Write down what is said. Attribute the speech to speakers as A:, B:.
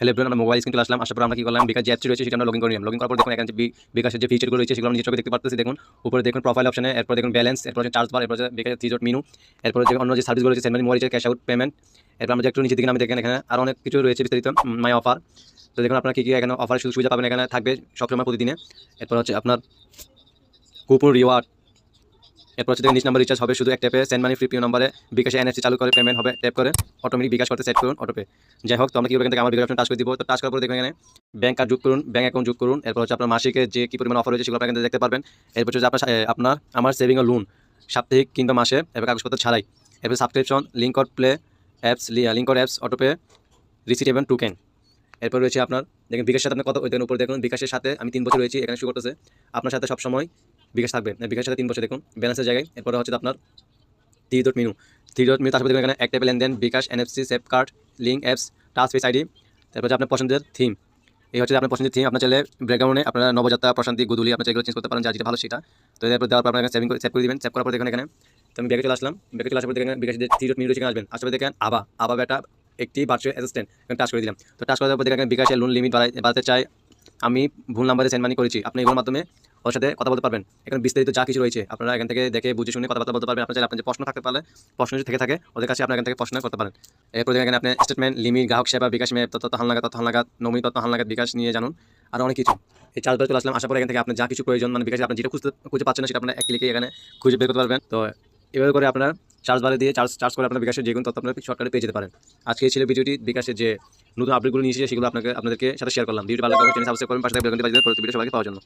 A: Hello everyone আমরা mobile screen চলে আসলাম। আসার পর আমরা কি করলাম? বিকাশ যে রয়েছে সেটা আমরা লগইন করে নিলাম। লগইন করার পর দেখুন এখানে বিকাশের যে ফিচারগুলো রয়েছে, সেগুলো আমরা দেখতে পারতেছি। দেখুন, উপরে দেখুন প্রোফাইল অপশনে এরপর দেখুন ব্যালেন্স এরপর চার্জ বার এরপর বিকাশ থ্রি মিনু এরপর যে অন্য যে সার্ভিসগুলো রয়েছে send mobile cash out payment এরপর আমরা একটু নিচে দিকে আমি দেখেন, এখানে আরও অনেক কিছু রয়েছে বিস্তারিত মাই অফার তো দেখুন, আপনার কী কী এখানে অফার সুযোগ সুবিধা পাবেন, এখানে থাকবে সবসময় প্রতিদিনে। এরপর হচ্ছে আপনার কুপন রিওয়ার্ড এরপর হচ্ছে নিচ নাম্বার রিচার্জ হবে, শুধু এক ট্যাপে সেন্ড মানি ফ্রি পিও নম্বরে বিকাশে এনএফসি চালু করে পেমেন্ট হবে ট্যাপ করে অটোমেটিক বিকাশ করতে সেট করুন অটোপে যাই হোক, তো আমরা কীভাবে থেকে, আমার বিকাশ টাচ করে দিব। তো টাচ করার পরে দেখুন এখানে ব্যাংক কার্ড যোগ করুন ব্যাংক অ্যাকাউন্ট যোগ করুন, এরপর হচ্ছে আপনার মাসিকের যে কী পরিমাণ অফার রয়েছে সেগুলো আপনার দেখতে পারবেন। এরপর হচ্ছে আপনার আপনার, আমার সেভিং ও লোন সাপ্তাহিক কিংবা মাসে, এবার কাগজপত্র ছাড়াই। এরপর subscription link or play apps link or apps autopay receipt এবং টোকেন এরপর রয়েছে আপনার, দেখেন, বিকাশের সাথে আপনি কত দেখুন, উপরে দেখুন, বিকাশের সাথে আমি তিন বছর রয়েছি, এখানে শুরু করতেছে। আপনার সাথে সবসময় বিকাশ থাকবে। বিকাশ সাথে তিন বছর দেখুন। ব্যালেন্সের জায়গায়। এরপরে হচ্ছে আপনার three dot menu three dot menu তারপরে দেখুন এখানে এক লেনদেন, bKash NFC safe card link apps touch face ID তারপর হচ্ছে আপনার পছন্দের থিম এই হচ্ছে আপনার পছন্দের থিম আপনার চাইলে ব্যাকগ্রাউন্ডে আপনারা নবজাতা, প্রশান্তি, গুদুলি, আপনার যেগুলো চেঞ্জ করতে পারেন, যা যেটা ভালো সেটা। তো এরপর দেওয়ার পর আপনার সেভিং করে সেভ করে দিবেন। সেভ করার পর দেখুন এখানে। তো আমি ব্যাগে চলে আসলাম। ব্যাগে চলে আসার পর দেখেন বিকাশ থ্রি ডট মেনু এখানে আসবেন আসলে দেখেন আবা আবা বেটা একটি ভার্চুয়াল অ্যাসিস্ট্যান্ট এখানে টাচ করে দিলাম। তো টাচ করার পর দেখেন বিকাশের লোন লিমিট বাড়াতে চাই। আমি ভুল নাম্বারে সেন্ড মানি করেছি। আপনি এগুলোর মাধ্যমে ওর সাথে কথা বলতে পারবেন। এখানে বিস্তারিত যা কিছু রয়েছে, আপনারা এখান থেকে দেখে, বুঝে শুনে কথাবার্তা বলতে পারবেন। আপনার আপনার প্রশ্ন থাকতে পারলে প্রশ্ন যদি থেকে থাকে, ওদের কাছে আপনার এখান থেকে প্রশ্ন করতে পারেন। এরপর এখানে আপনি স্টেটমেন্ট লিমিট, গ্রাহক সেবা, বিকাশ মেয়ে তথ্য হালনাগাদ তথ্য হালনাগাদ নমিত তথ্য হালনাগাদ, বিকাশ নিয়ে জানুন, আর অনেক কিছু। এই চার্জবার চলে আসলাম। আসার পরে এখান থেকে আপনার যা কিছু প্রয়োজন মানে বিকাশে আপনি যেটা খুঁজতে, খুঁজে পাচ্ছেন না, সেটা আপনার এক ক্লিকে এখানে খুঁজে বের করতে পারবেন। তো এভাবে করে আপনার চার্জ বারে দিয়ে চার্জ চার্জ করে আপনার বিকাশের যে কোনো তথ্য আপনার সরকারে পেয়ে যেতে পারেন। আজকে ছিল ভিডিওটি। বিকাশের যে নতুন আপডেটগুলো নিয়েছে সেগুলো আপনাকে, আপনাদেরকে সাথে শেয়ার করলাম। ভিডিও ভালো চ্যানেল সাবস্ক্রাইব করবেন, পাশে ভিডিও সবাইকে পাওয়ার জন্য।